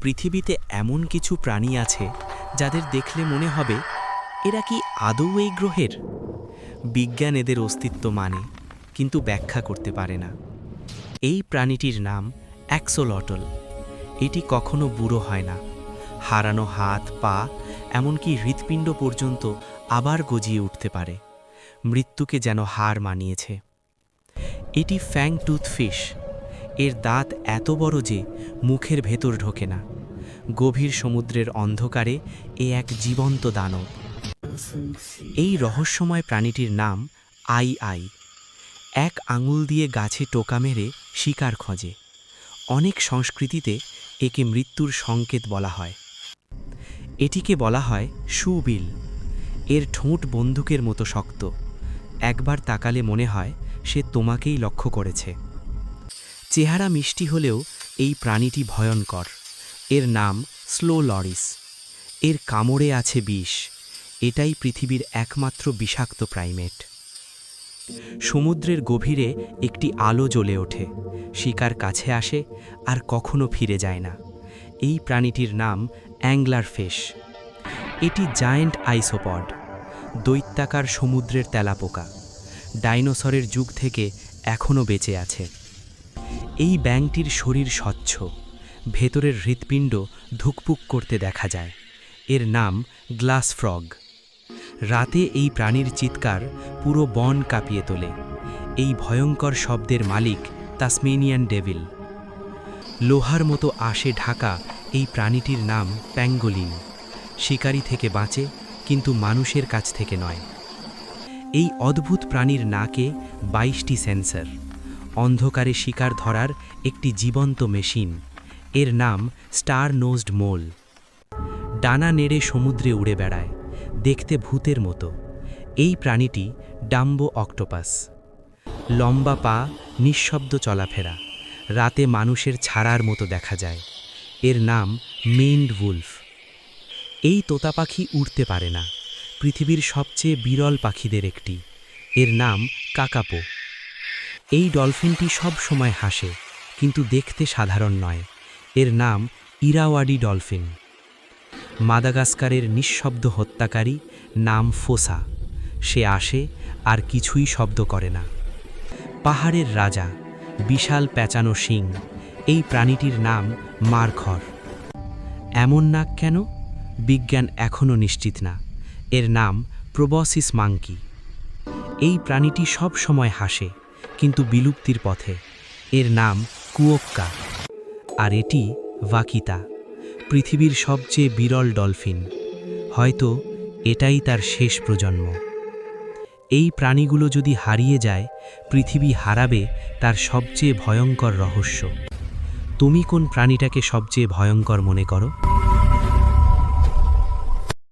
পৃথিবীতে এমন কিছু প্রাণী আছে যাদের দেখলে মনে হবে, এরা কি আদৌ এই গ্রহের? বিজ্ঞান এদের অস্তিত্ব মানে কিন্তু ব্যাখ্যা করতে পারে না। এই প্রাণীটির নাম অ্যাক্সোলটল। এটি কখনো বুড়ো হয় না। হারানো হাত, পা, এমনকি হৃৎপিণ্ড পর্যন্ত আবার গজিয়ে উঠতে পারে। মৃত্যুকে যেন হার মানিয়েছে। এটি ফ্যাং টুথ ফিশ এর দাঁত এত বড় যে মুখের ভেতর ঢোকে না। গভীর সমুদ্রের অন্ধকারে এ এক জীবন্ত দানব। এই রহস্যময় প্রাণীটির নাম আই আই। এক আঙুল দিয়ে গাছে টোকা মেরে শিকার খোঁজে। অনেক সংস্কৃতিতে একে মৃত্যুর সংকেত বলা হয়। এটিকে বলা হয় সুবিল। এর ঠোঁট বন্দুকের মতো শক্ত। একবার তাকালে মনে হয় সে তোমাকেই লক্ষ্য করেছে। চেহারা মিষ্টি হলেও এই প্রাণীটি ভয়ঙ্কর। এর নাম স্লো লরিস। এর কামড়ে আছে বিষ। এটাই পৃথিবীর একমাত্র বিষাক্ত প্রাইমেট। সমুদ্রের গভীরে একটি আলো জ্বলে ওঠে। শিকার কাছে আসে আর কখনো ফিরে যায় না। এই প্রাণীটির নাম অ্যাংলার ফিশ। এটি জায়েন্ট আইসোপড, দৈত্যাকার সমুদ্রের তেলাপোকা। ডাইনোসরের যুগ থেকে এখনও বেঁচে আছে। এই ব্যাংকটির শরীর স্বচ্ছ। ভেতরের হৃৎপিণ্ড ধুকপুক করতে দেখা যায়। এর নাম গ্লাস ফ্রগ। রাতে এই প্রাণীর চিৎকার পুরো বন কাঁপিয়ে তোলে। এই ভয়ঙ্কর শব্দের মালিক তাসমেনিয়ান ডেভিল। লোহার মতো আশে ঢাকা এই প্রাণীটির নাম প্যাঙ্গোলিন। শিকারি থেকে বাঁচে, কিন্তু মানুষের কাছ থেকে নয়। এই অদ্ভুত প্রাণীর নাকে বাইশটি সেন্সর। অন্ধকারে শিকার ধরার একটি জীবন্ত মেশিন। এর নাম স্টার নোজড মোল। ডানা নেড়ে সমুদ্রে উড়ে বেড়ায়, দেখতে ভূতের মতো। এই প্রাণীটি ডাম্বো অক্টোপাস। লম্বা পা, নিঃশব্দ চলাফেরা। রাতে মানুষের ছাড়ার মতো দেখা যায়। এর নাম মেইন্ড উলফ। এই তোতা পাখি উড়তে পারে না। পৃথিবীর সবচেয়ে বিরল পাখিদের একটি। এর নাম কাকাপো। এই ডলফিনটি সব সময় হাসে, কিন্তু দেখতে সাধারণ নয়। এর নাম ইরাওয়াডি ডলফিন। মাদাগাস্কারের নিঃশব্দ হত্যাকারী নাম ফোসা। সে আসে আর কিছুই শব্দ করে না। পাহাড়ের রাজা, বিশাল প্যাঁচানো শিং, এই প্রাণীটির নাম মারখর। এমন নাক কেন? বিজ্ঞান এখনও নিশ্চিত না। এর নাম প্রবসিস মাঙ্কি। এই প্রাণীটি সব সময় হাসে, কিন্তু বিলুপ্তির পথে। এর নাম কুয়োক্কা। আর এটি ভাকিতা পৃথিবীর সবচেয়ে বিরল ডলফিন। হয়তো এটাই তার শেষ প্রজন্ম। এই প্রাণীগুলো যদি হারিয়ে যায়, পৃথিবী হারাবে তার সবচেয়ে ভয়ঙ্কর রহস্য। তুমি কোন প্রাণীটাকে সবচেয়ে ভয়ঙ্কর মনে করো?